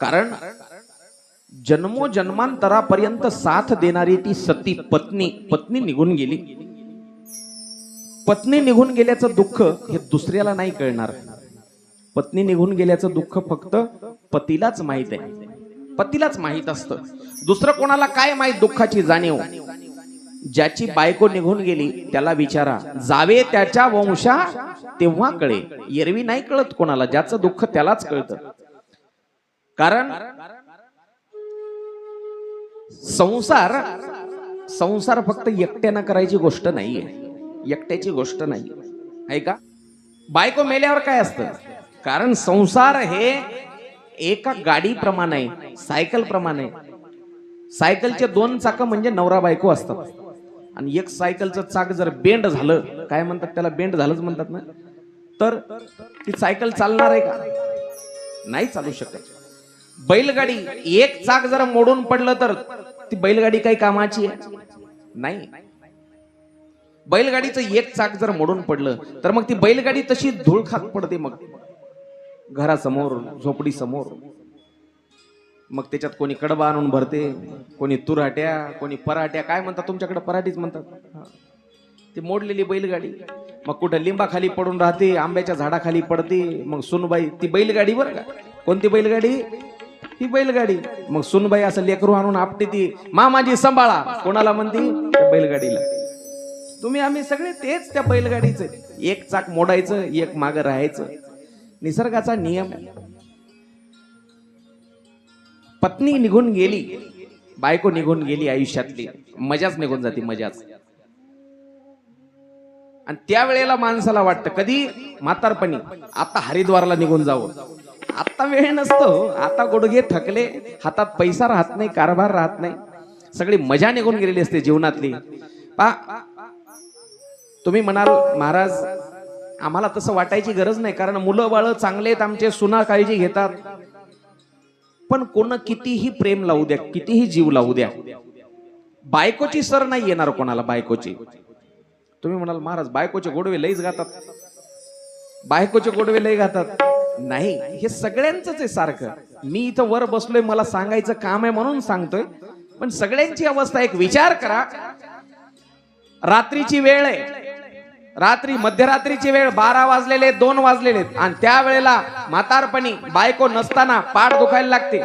कारण जन्मोजन्मांतरापर्यंत साथ देणारी ती सती पत्नी पत्नी निघून गेली. पत्नी निघून गेल्याचं दुःख हे दुसऱ्याला नाही कळणार. पत्नी निघून गेल्याचं दुःख फक्त पतीलाच माहीत आहे. पतीलाच माहीत असतं. दुसरं कोणाला काय माहीत दुःखाची जाणीव? ज्याची बायको निघून गेली त्याला विचारा जावे त्याच्या वंशा? तेव्हा कळे. एरवी नाही कळत कोणाला. ज्याचं दुःख त्यालाच कळतं. कारण संसार संसार फक्त एकट्यानं करायची गोष्ट नाहीये. एकट्याची गोष्ट नाही आहे का? बायको मेल्यावर काय असतं? कारण संसार हे एका गाडीप्रमाणे आहे सायकल प्रमाणे सायकलचे दोन चाक म्हणजे नवरा बायको असतात. आणि एक सायकलचं चाक जर बेंड झालं काय म्हणतात त्याला? बेंड झालंच म्हणतात ना? तर ती सायकल चालणार आहे का? नाही चालू शकत. बैलगाडी एक चाक जर मोडून पडलं तर ती बैलगाडी काही कामाची आहे? नाही. बैलगाडीचं एक चाक जर मोडून पडलं तर मग ती बैलगाडी तशी धूळ खात पडते मग. घरासमोर झोपडी समोर मग त्याच्यात कोणी कडबा आणून भरते कोणी तुराट्या कोणी पराट्या काय म्हणतात तुमच्याकडे? पराठीच म्हणतात. ती मोडलेली बैलगाडी. मग कुठं लिंबाखाली पडून राहते आंब्याच्या झाडाखाली पडते मग सुनबाई ती बैलगाडी बरं का? कोणती बैलगाडी? ही बैलगाडी. मग सुनबाई असं लेकरू आणून आपटे ती. मामाजी सांभाळा. कोणाला म्हणती? बैलगाडीला. तुम्ही आम्ही सगळे तेच त्या बैलगाडीचे. एक चाक मोडायचं एक मागं राहायचं. निसर्गाचा नियम. पत्नी निघून गेली. बायको निघून गेली आयुष्यातली. मजाच निघून जाते मजाच. आणि त्यावेळेला माणसाला वाटतं कधी? म्हातारपणी. आता हरिद्वारला निघून जावं. आता वेळ नसतो. आता गुडघे थकले हातात पैसा राहत नाही कारभार राहत नाही. सगळी मजा निघून गेलेली असते जीवनातली. पा तुम्ही म्हणाल महाराज आम्हाला तसं वाटायची गरज नाही कारण मुलं बाळ चांगले आहेत आमचे सुना काळजी घेतात. पण कोण कितीही प्रेम लावू द्या कितीही जीव लावू द्या. बायकोची सर नाही येणार कोणाला बायकोची. तुम्ही म्हणाल महाराज बायकोचे गोडवे लईच गातात. बायकोचे गोडवे लई गातात. नाही हे सगळ्यांच आहे सारखं. मी इथं वर बसलोय मला सांगायचं काम आहे म्हणून सांगतोय. पण सगळ्यांची अवस्था एक विचार करा. रात्रीची वेळ आहे. रात्री मध्यरात्रीची वेळ बारा वाजलेले दोन वाजलेले. आणि त्यावेळेला म्हातारपणी बायको नसताना पाठ दुखायला लागते.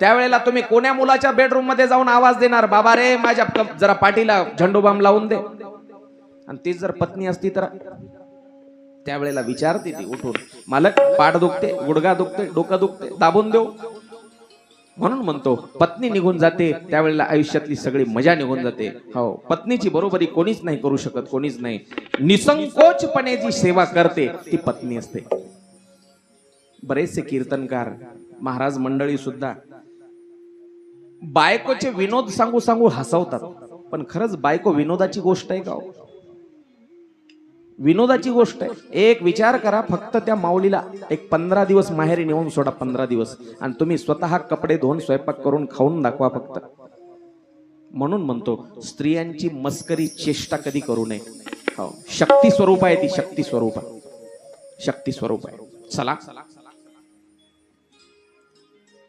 त्यावेळेला तुम्ही कोण्या मुलाच्या बेडरूममध्ये जाऊन आवाज देणार? बाबा रे माझ्या जरा पाठीला झंडूबाम लावून दे. आणि तीच जर पत्नी असती तर त्यावेळेला विचारते ती उठून मालक पाठ दुखते गुडगा दुखते डोकं दुखते दाबून देऊ? म्हणून म्हणतो पत्नी निघून जाते त्यावेळेला आयुष्यातली सगळी मजा निघून जाते. हो पत्नीची बरोबरी कोणीच नाही करू शकत कोणीच नाही. निसंकोचपणे जी सेवा करते ती पत्नी असते. बरेचसे कीर्तनकार महाराज मंडळी सुद्धा बायकोचे विनोद सांगू सांगू हसवतात. पण खरंच बायको विनोदाची गोष्ट आहे का हो? विनोदाची गोष्ट आहे. एक विचार करा फक्त त्या माऊलीला एक पंधरा दिवस माहेरी नेऊन सोडा पंधरा दिवस. आणि तुम्ही स्वतः कपडे धुवून स्वयंपाक करून खाऊन दाखवा फक्त. म्हणून म्हणतो स्त्रियांची मस्करी चेष्टा कधी करू नये. हो. शक्ती स्वरूप आहे ती शक्ती स्वरूप आहे. शक्ती स्वरूप आहे. चला.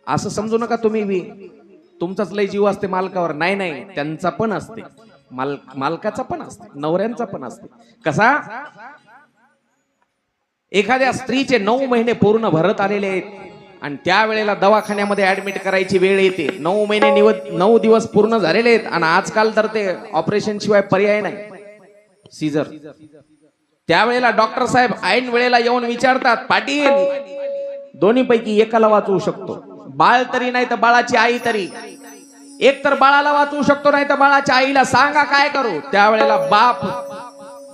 असं समजू नका तुम्ही तुमचाच लय जीव असते मालकावर. नाही नाही. त्यांचा पण असते. माल मालकाचा पण असते नवऱ्यांचा पण असते. कसा? एखाद्या स्त्रीचे नऊ महिने पूर्ण भरत आलेले आहेत आणि त्यावेळेला दवाखान्यामध्ये ऍडमिट करायची वेळ येते. नऊ महिने निवत नऊ दिवस पूर्ण झालेले आहेत आणि आजकाल तर ते ऑपरेशन शिवाय पर्याय नाही. सीझर त्यावेळेला डॉक्टर साहेब ऐन वेळेला येऊन विचारतात पाटील दोन्ही पैकी एकाला वाचवू शकतो. बाळ तरी नाही तर बाळाची आई तरी. एक तर बाळाला वाचवू शकतो नाही तर बाळाच्या आईला सांगा काय करू? त्यावेळेला बाप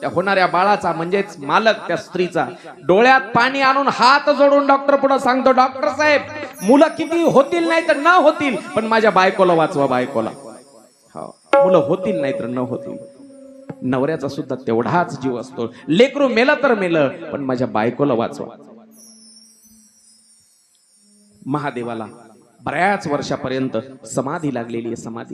त्या होणाऱ्या बाळाचा म्हणजेच मालक त्या स्त्रीचा डोळ्यात पाणी आणून हात जोडून डॉक्टर पुढे सांगतो डॉक्टर साहेब मुलं किती होतील नाही तर न होतील पण माझ्या बायकोला वाचवा बायकोला. हो, मुलं होतील नाही तर न होतील. नवऱ्याचा सुद्धा तेवढाच जीव असतो. लेकरू मेलं तर मेलं पण माझ्या बायकोला वाचवा. महादेवाला बऱ्याच वर्षापर्यंत समाधी लागलेली आहे समाधी.